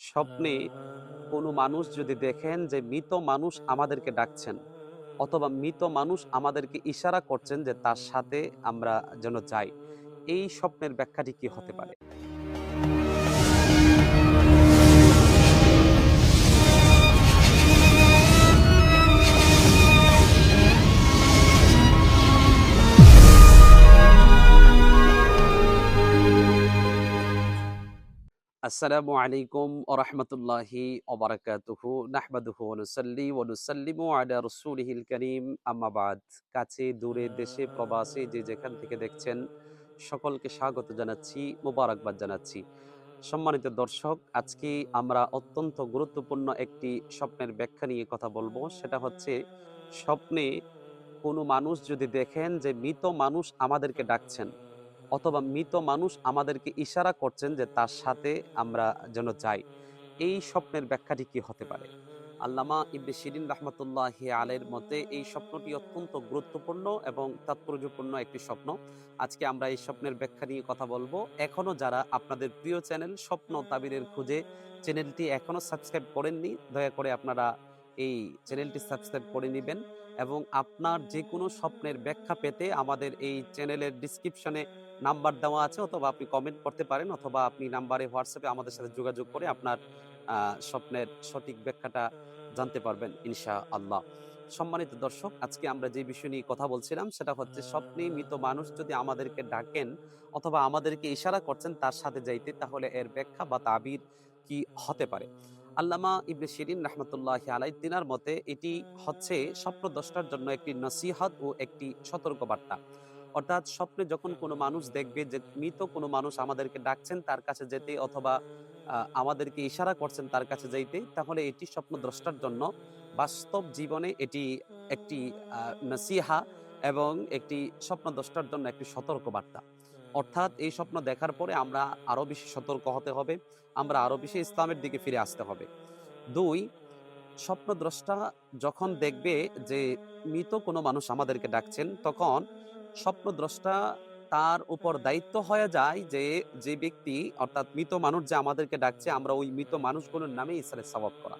স্বপ্নে কোনো মানুষ যদি দেখেন যে মৃত মানুষ আমাদেরকে ডাকছেন অথবা মৃত মানুষ আমাদেরকে ইশারা করছেন যে তার সাথে আমরা যেন যাই, এই স্বপ্নের ব্যাখ্যাটি কি হতে পারে? আসসালামু আলাইকুম ওরহমতুল্লাহি ওবরাকাতুহু নাহমাদুহু ওনুসাল্লি ওনুসাল্লিমু আলা রসুলিহিল করিম। আম্মাবাদ কাছে, দূরে, দেশে, প্রবাসে যে যেখান থেকে দেখছেন, সকলকে স্বাগত জানাচ্ছি, মোবারকবাদ জানাচ্ছি। সম্মানিত দর্শক, আজকে আমরা অত্যন্ত গুরুত্বপূর্ণ একটি স্বপ্নের ব্যাখ্যা নিয়ে কথা বলব। সেটা হচ্ছে, স্বপ্নে কোনো মানুষ যদি দেখেন যে মৃত মানুষ আমাদেরকে ডাকছেন অথবা মৃত মানুষ আমাদেরকে ইশারা করছেন যে তার সাথে আমরা যেন যাই। এই স্বপ্নের ব্যাখ্যাটি কি হতে পারে? আল্লামা ইবনে শিরিন রহমতুল্লাহ আলের মতে এই স্বপ্নটি অত্যন্ত গুরুত্বপূর্ণ এবং তাৎপর্যপূর্ণ একটি স্বপ্ন। আজকে আমরা এই স্বপ্নের ব্যাখ্যা নিয়ে কথা বলব। এখনও যারা আপনাদের প্রিয় চ্যানেল স্বপ্ন তাবিরের খুঁজে চ্যানেলটি এখনও সাবস্ক্রাইব করেননি, দয়া করে আপনারা এই চ্যানেলটি সাবস্ক্রাইব করে নেবেন। এবং আপনার যে কোনো স্বপ্নের ব্যাখ্যা পেতে আমাদের এই চ্যানেলের ডিসক্রিপশনে নাম্বার দেওয়া আছে, অথবা আপনি কমেন্ট করতে পারেন, অথবা আপনি নাম্বারে হোয়াটসঅ্যাপে আমাদের সাথে যোগাযোগ করে আপনার স্বপ্নের সঠিক ব্যাখ্যাটা জানতে পারবেন ইনশা আল্লাহ সম্মানিত দর্শক, আজকে আমরা যে বিষয় নিয়ে কথা বলছিলাম, সেটা হচ্ছে স্বপ্নে মৃত মানুষ যদি আমাদেরকে ডাকেন, অথবা আমাদেরকে ইশারা করছেন তার সাথে যাইতে, তাহলে এর ব্যাখ্যা বা তাবির কি হতে পারে? আল্লামা ইবনে শিরিন রহমতুল্লাহ আলাই তিনার মতে এটি হচ্ছে স্বপ্ন দ্রষ্টার জন্য একটি নসিহত ও একটি সতর্কবার্তা। অর্থাৎ স্বপ্নে যখন কোনো মানুষ দেখবে যে মৃত কোনো মানুষ আমাদেরকে ডাকছেন তার কাছে যেতে অথবা আমাদেরকে ইশারা করছেন তার কাছে যাইতে, তাহলে এটি স্বপ্ন দ্রষ্টার জন্য বাস্তব জীবনে এটি একটি নসিহা এবং একটি স্বপ্ন দ্রষ্টার জন্য একটি সতর্ক বার্তা অর্থাৎ এই স্বপ্ন দেখার পরে আমরা আরও বেশি সতর্ক হতে হবে, আমরা আরও বেশি ইসলামের দিকে ফিরে আসতে হবে। দুই, স্বপ্নদ্রষ্টা যখন দেখবে যে মৃত কোনো মানুষ আমাদেরকে ডাকছেন, তখন স্বপ্নদ্রষ্টা তার উপর দায়িত্ব হয়ে যায় যে যে ব্যক্তি অর্থাৎ মৃত মানুষ যে আমাদেরকে ডাকছে, আমরা ওই মৃত মানুষগুলোর নামে ইসলামের সবাব করা।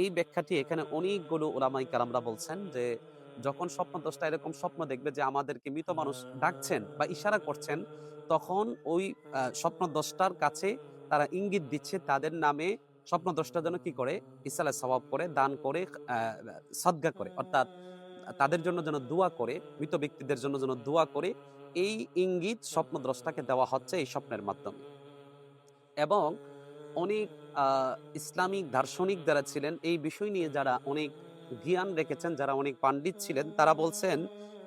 এই ব্যাখ্যাটি এখানে অনেকগুলো ওলামাই কারামরা বলছেন যে, যখন স্বপ্নদ্রষ্টা এরকম স্বপ্ন দেখবে যে আমাদেরকে মৃত মানুষ ডাকছেন বা ইশারা করছেন তখন ওই স্বপ্নদ্রষ্টার কাছে তারা ইঙ্গিত দিচ্ছে তাদের নামে স্বপ্নদ্রষ্টা যেন কি করে? ইসালে স্বভাব করে, দান করে সদ্গা করে। অর্থাৎ তাদের জন্য যেন দোয়া করে, মৃত ব্যক্তিদের জন্য যেন দোয়া করে, এই ইঙ্গিত স্বপ্নদ্রষ্টাকে দেওয়া হচ্ছে এই স্বপ্নের মাধ্যমে। এবং অনেক ইসলামিক দার্শনিক যারা ছিলেন, এই বিষয় নিয়ে যারা অনেক জ্ঞান রেখেছেন, যারা অনেক পাণ্ডিত ছিলেন, তারা বলছেন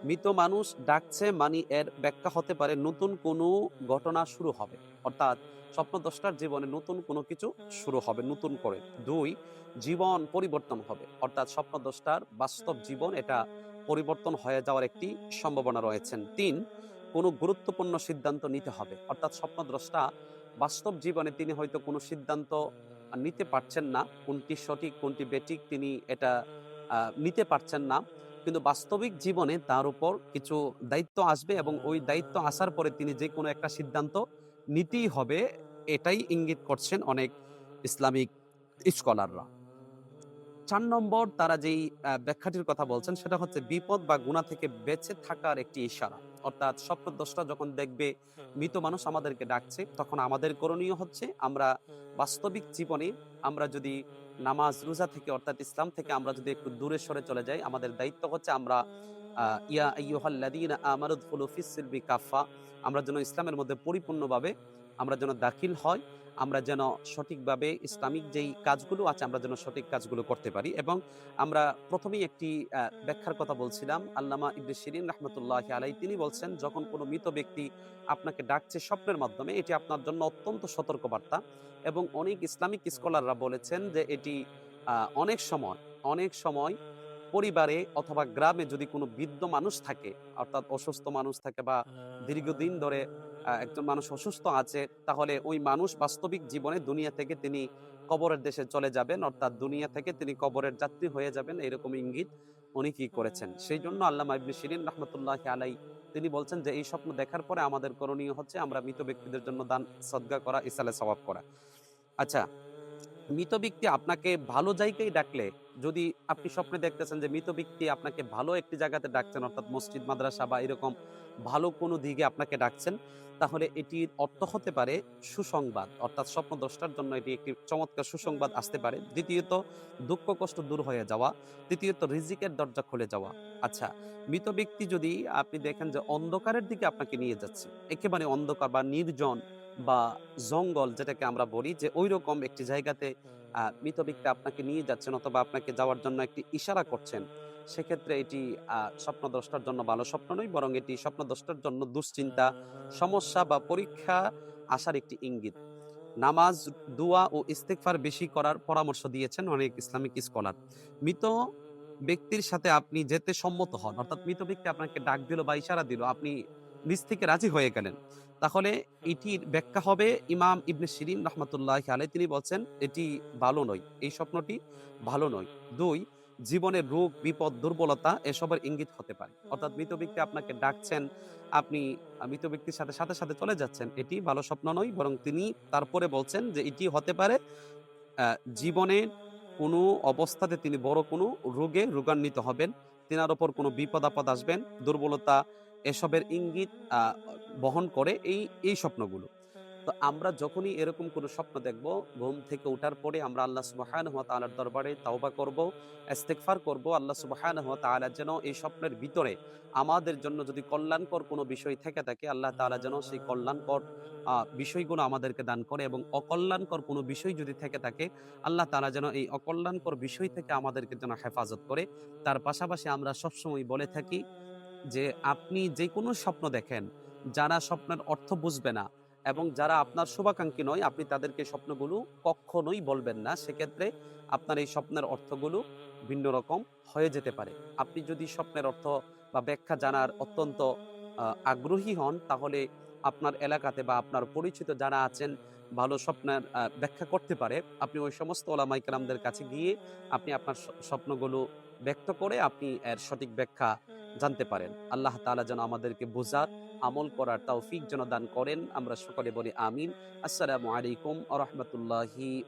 মৃত মানুষ ডাকছে মানে এর ব্যাখ্যা হতে পারে নতুন কোনো ঘটনা শুরু হবে। অর্থাৎ স্বপ্ন স্বপ্নদ্রষ্টার জীবনে নতুন কোনো কিছু শুরু হবে, নতুন করে। দুই, জীবন পরিবর্তন হবে। অর্থাৎ স্বপ্ন স্বপ্নদ্রষ্টার বাস্তব জীবন এটা পরিবর্তন হয়ে যাওয়ার একটি সম্ভাবনা রয়েছেন তিন, কোনো গুরুত্বপূর্ণ সিদ্ধান্ত নিতে হবে। অর্থাৎ স্বপ্ন স্বপ্নদ্রষ্টা বাস্তব জীবনে তিনি হয়তো কোনো সিদ্ধান্ত নিতে পারছেন না। কোনটি সঠিক, কোনটি বেঠিক তিনি এটা নিতে পারছেন না। কিন্তু বাস্তবিক জীবনে তার উপর কিছু দায়িত্ব আসবে এবং ওই দায়িত্ব আসার পরে তিনি যে কোনো একটা সিদ্ধান্ত নিতেই হবে, এটাই ইঙ্গিত করছেন অনেক ইসলামিক স্কলাররা। চার নম্বর তারা যেই ব্যাখ্যাটির কথা বলছেন সেটা হচ্ছে বিপদ বা গুণা থেকে বেঁচে থাকার একটি ইশারা। অর্থাৎ স্বপ্নদ্রষ্টা যখন দেখবে মৃত মানুষ আমাদেরকে ডাকছে তখন আমাদের করণীয় হচ্ছে আমরা বাস্তবিক জীবনে আমরা যদি নামাজ রোজা থেকে অর্থাৎ ইসলাম থেকে আমরা যদি একটু দূরে সরে চলে যাই আমাদের দায়িত্ব হচ্ছে আমরা ইয়া ইয়ুহাল্লাদিন আমারুদ দুখুলু ফিস কাফা আমরা যেন ইসলামের মধ্যে পরিপূর্ণভাবে আমরা যেন দাখিল হয় আমরা যেন সঠিকভাবে ইসলামিক যেই কাজগুলো আছে, আমরা যেন সঠিক কাজগুলো করতে পারি। এবং আমরা প্রথমেই একটি ব্যাখ্যার কথা বলছিলাম। আল্লামা ইবনে শিরিন রহমতুল্লাহ আলাই তিনি বলছেন, যখন কোনো মৃত ব্যক্তি আপনাকে ডাকছে স্বপ্নের মাধ্যমে, এটি আপনার জন্য অত্যন্ত সতর্কবার্তা। এবং অনেক ইসলামিক স্কলাররা বলেছেন যে এটি অনেক সময় অনেক সময় পরিবারে অথবা গ্রামে যদি কোনো বৃদ্ধ মানুষ থাকে, অর্থাৎ অসুস্থ মানুষ থাকে বা দীর্ঘদিন ধরে একজন মানুষ অসুস্থ আছে, তাহলে ওই মানুষ বাস্তবিক জীবনে দুনিয়া থেকে তিনি কবরের দেশে চলে যাবেন, অর্থাৎ দুনিয়া থেকে তিনি কবরের যাত্রী হয়ে যাবেন, এরকম ইঙ্গিত উনি কি করেছেন। সেই জন্য আল্লামা ইবনে শিরিন রহমতুল্লাহ আলাই তিনি বলছেন যে, এই স্বপ্ন দেখার পরে আমাদের করণীয় হচ্ছে আমরা মৃত ব্যক্তিদের জন্য দান, সদ্গা করা ইসালে সবাব করা। আচ্ছা মৃত ব্যক্তি আপনাকে ভালো জায়গায় ডাকলে, যদি আপনি স্বপ্নে দেখতেছেন যে মৃত ব্যক্তি আপনাকে ভালো একটি জায়গাতে ডাকছেন, অর্থাৎ মসজিদ, মাদ্রাসা বা এরকম ভালো কোনো দিকে আপনাকে ডাকছেন, তাহলে এটির অর্থ হতে পারে সুসংবাদ। অর্থাৎ স্বপ্নদ্রষ্টার জন্য এটি একটি চমৎকার সুসংবাদ আসতে পারে। দ্বিতীয়ত, দুঃখ, কষ্ট দূর হয়ে যাওয়া। তৃতীয়ত, রিজিকের দরজা খুলে যাওয়া। আচ্ছা মৃত ব্যক্তি যদি আপনি দেখেন যে অন্ধকারের দিকে আপনাকে নিয়ে যাচ্ছে, একেবারে অন্ধকার বা নির্জন বা জঙ্গল যেটাকে আমরা বলি যে ওই রকম একটি জায়গাতে মৃত ব্যক্তি আপনাকে নিয়ে যাচ্ছেন অথবা আপনাকে যাওয়ার জন্য একটি ইশারা করছেন সেক্ষেত্রে এটি আহ, স্বপ্নদ্রষ্টার জন্য ভালো স্বপ্ন নয় বরং এটি স্বপ্ন স্বপ্নদ্রষ্টার জন্য দুশ্চিন্তা সমস্যা বা পরীক্ষা আসার একটি ইঙ্গিত। নামাজ দোয়া ও ইস্তেকফার বেশি করার পরামর্শ দিয়েছেন অনেক ইসলামিক স্কলার। মৃত ব্যক্তির সাথে আপনি যেতে সম্মত হন অর্থাৎ মৃত ব্যক্তি আপনাকে ডাক দিল বা ইশারা দিল আপনি নিজ থেকে রাজি হয়ে গেলেন। তাহলে এটির ব্যাখ্যা হবে ইমাম ইবনে শিরিন রহমতুল্লাহ আলাই তিনি বলছেন, এটি ভালো নয়, এই স্বপ্নটি ভালো নয়। দুই জীবনের রোগ, বিপদ, দুর্বলতা এসবের ইঙ্গিত হতে পারে। অর্থাৎ মৃত ব্যক্তি আপনাকে ডাকছেন, আপনি মৃত ব্যক্তির সাথে সাথে সাথে চলে যাচ্ছেন, এটি ভালো স্বপ্ন নয়, বরং তিনি তারপরে বলছেন যে এটি হতে পারে জীবনের কোনো অবস্থাতে তিনি বড় কোনো রোগে রোগান্বিত হবেন, তেনার ওপর কোনো বিপদ আপদ আসবেন, দুর্বলতা এসবের ইঙ্গিত বহন করে এই এই স্বপ্নগুলো। তো আমরা যখনই এরকম কোনো স্বপ্ন দেখব, ঘুম থেকে ওঠার পরে আমরা আল্লাহ সুবাহান হওয়া তালার দরবারে তাওবা করব, ইস্তেগফার করব, আল্লাহ সুবাহান হওয়া তাআলা যেন এই স্বপ্নের ভিতরে আমাদের জন্য যদি কল্যাণকর কোনো বিষয় থেকে থাকে, আল্লাহ তাআলা যেন সেই কল্যাণকর বিষয়গুলো আমাদেরকে দান করে এবং অকল্যাণকর কোনো বিষয় যদি থেকে থাকে, আল্লাহ তাআলা যেন এই অকল্যাণকর বিষয় থেকে আমাদেরকে যেন হেফাজত করে। তার পাশাপাশি আমরা সবসময় বলে থাকি যে আপনি যে কোনো স্বপ্ন দেখেন, যারা স্বপ্নের অর্থ বুঝবে না এবং যারা আপনার শুভাকাঙ্ক্ষী নয়, আপনি তাদেরকে স্বপ্নগুলো কখনোই বলবেন না। সেক্ষেত্রে আপনার এই স্বপ্নের অর্থগুলো ভিন্ন রকম হয়ে যেতে পারে। আপনি যদি স্বপ্নের অর্থ বা ব্যাখ্যা জানার অত্যন্ত আগ্রহী হন, তাহলে আপনার এলাকাতে বা আপনার পরিচিত যারা আছেন, ভালো স্বপ্নের ব্যাখ্যা করতে পারে। আপনি ওই সমস্ত ওলামাইকালামদের কাছে গিয়ে আপনি আপনার স্বপ্নগুলো ব্যক্ত করে আপনি এর সঠিক ব্যাখ্যা জানতে পারেন। আল্লাহ তালা যেন আমাদেরকে বোঝার, আমল করার তৌফিক যেন দান করেন। আমরা সকলে বলি আমিন। আসসালামু আলাইকুম আ রহমতুল্লাহি